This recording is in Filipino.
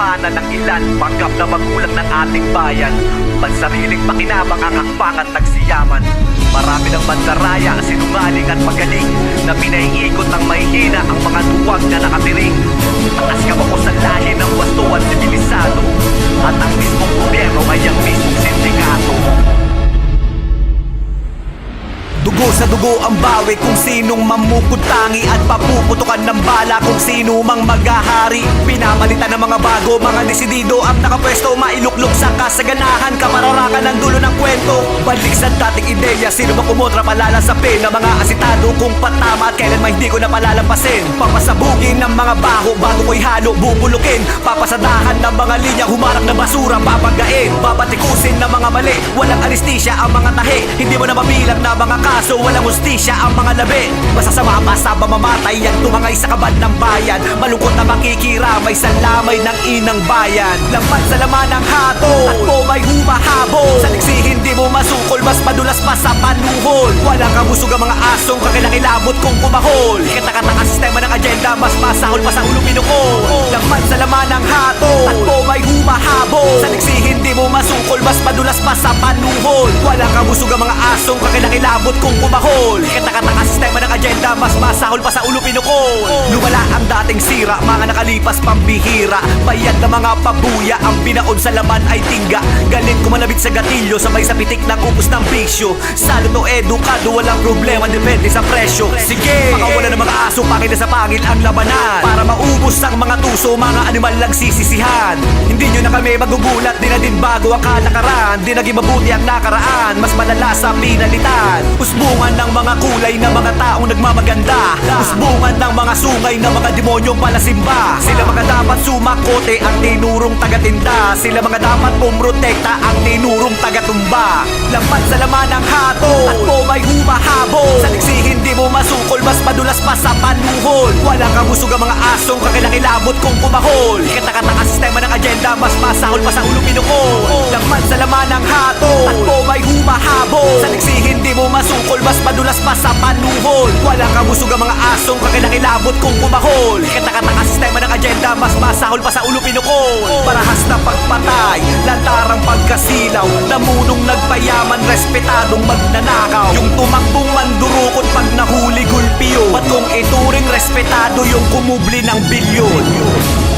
pinagdadaanan ng ilan Panggap na magulang ng ating bayan. Pansariling pakinabang ang hakbang at nagsiyaman. Marami ng mandaraya, sinungaling at magaling. Na pinaiikot ng mahihina ang mga duwag na nakatiring. Takas ka ko sa lahi ng wasto at sa dugo ang bawi kung sinong mamukutangi At papuputukan ng bala kung sino mang maghahari Pinamalitan ng mga bago, mga desidido Ang nakapwesto, mailuklok sa kasaganahan. Kamararakan ng dulo ng kwento Balik sa dating ideya, sino ba kumontra palala sa Ng mga asitado kung patama? At kailan man hindi ko na palalampasin Papasabugin ng mga baho bago ko'y halo bubulukin. Papasadahan ng mga linya, humarang na basura babagain Babatikusin ng mga mali, walang anesthesia ang mga tahi. Hindi mo na mabilang na mga kaso, walang ustisya ang mga labi. Masasama pa sa mamamatay yan tumangay sa kabad ng bayan? Malungkot na makikiramay sa lamay ng inang bayan. Lampan sa laman ng hato at po may humahabol. Sa liksi hindi mo masukol, mas madulas pa sa panuhol. Walang kabusog ang mga asong kakilakilabot kung kumahol Katakataka sistema ng agenda, mas masahol pa sa ulo pinukol Lampan sa laman ng hato at po may humahabol Sa liksi hindi mo masukol, mas madulas pa sa panuhol. Walang kabusog ang mga asong kakilakilabot kung kumahol Katakataka sistema ng agenda, mas masahol pa sa ulo pinukol. Lumala sira, mga nakalipas pambihira Bayad na mga pabuya, ang binaon sa laman ay tingga. Galit kumalabit sa gatilyo, sabay sa pitik ng upos ng bisyo. Salo edukado, walang problema, depende sa presyo. Sige, makawala ng mga aso, pangil sa pangil ang labanan. Para maubos ang mga tuso, mga animal lang sisisihan. Hindi nyo na kami magugulat, di na din bago ang kalakaran. Di naging mabuti ang nakaraan, mas malala sa pinalitan. Usbungan ng mga kulay na mga taong nagmamaganda Usbungan ng mga sungay na mga demonyong palasimba. Sila mga dapat sumakote ang tinurong tagatinda. Sila mga dapat pumrotekta ang tinurong tagatumba. Lampat sa laman hato at po may humahabol? Sa liksi hindi mo masukol, mas madulas pa sa panuhol Walang kabusog ang mga asong kakilakilabot kung kumahol Katakataka sistema ng agenda, mas masahol pa sa ulo pinukol Lampat sa laman ng hato at po may humahabol? Sa liksi hindi mo masukol, mas madulas pa sa panuhol Walang kabusog ang mga asong kakilakilabot kung kumahol Katakataka sistema ng agenda, mas masahol pa sa ulo pinukol Parahas na pagpatay, lantarang pagkasilaw Namunong nagpayaman, respetadong magnanakaw. Yung tumakbong mandurukot pag nahuli gulpiyo Ba't kung ituring respetado yung kumubli ng bilyon